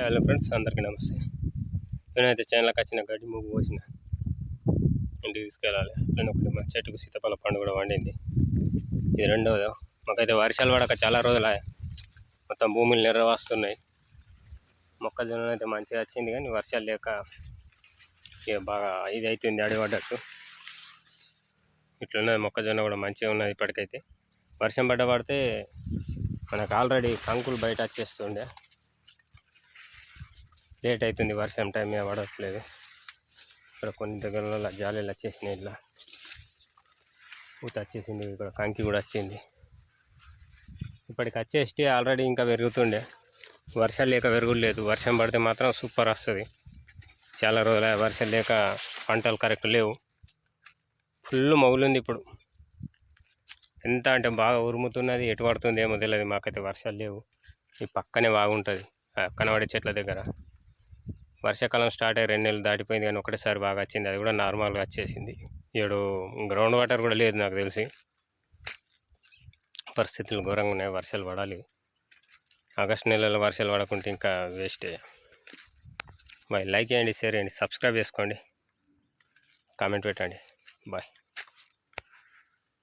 Hello friends అందరికీ నమస్తే. నేనైతే ఛానల్కి వచ్చిన గడ్డి ముగ్గు పోసిన. ఇంటికి తీసుకెళ్ళాలి. అట్లనే ఒకటి మా చెట్టుకు సీతాఫల పండు కూడా వండింది ఇది రెండవది మాకైతే వర్షాలు పడక చాలా రోజులు మొత్తం భూములు నెర్ర వస్తున్నాయి మొక్కజొన్న అయితే మంచిగా వచ్చింది కానీ వర్షాలు లేక బాగా ఇది అవుతుంది అడిపడ్డట్టు ఇట్లున్నది మొక్కజొన్న కూడా మంచిగా ఉన్నది ఇప్పటికైతే. వర్షం పడ్డ పడితే మనకు ఆల్రెడీ కంకులు బయట వచ్చేస్తుండే. లేట్ అవుతుంది వర్షం టైం మీద పడట్లేదు. ఇక్కడ కొన్ని దగ్గరలో జాలీలు వచ్చేసినాయి ఇట్లా. పూత వచ్చేసింది ఇక్కడ కంకి కూడా వచ్చింది. ఇప్పటికి వచ్చేసి ఆల్రెడీ ఇంకా పెరుగుతుండే. వర్షాలు లేక పెరుగులేదు. వర్షం పడితే మాత్రం సూపర్ వస్తుంది. చాలా రోజులు వర్షం లేక పంటలు కరెక్ట్ లేవు. ఫుల్ మగులుంది ఇప్పుడు. ఎంత అంటే బాగా ఉరుముతున్నది ఎటు పడుతుంది ఏమో తెలియదు మాకైతే వర్షాలు లేవు. ఈ పక్కనే బాగుంటుంది కనబడే చెట్ల దగ్గర. వర్షాకాలం స్టార్ట్ అయ్యి రెండు నెలలు దాటిపోయింది కానీ ఒకటేసారి బాగా వచ్చింది. అది కూడా నార్మల్గా వచ్చేసింది. ఏడు గ్రౌండ్ వాటర్ కూడా లేదు నాకు తెలిసి. పరిస్థితులు ఘోరంగా ఉన్నాయి. వర్షాలు పడాలి. ఆగస్ట్ నెలలో వర్షాలు పడకుంటే ఇంకా వేస్టే బాయ్ లైక్ చేయండి షేర్ చేయండి సబ్స్క్రైబ్ చేసుకోండి. కామెంట్ పెట్టండి. బాయ్.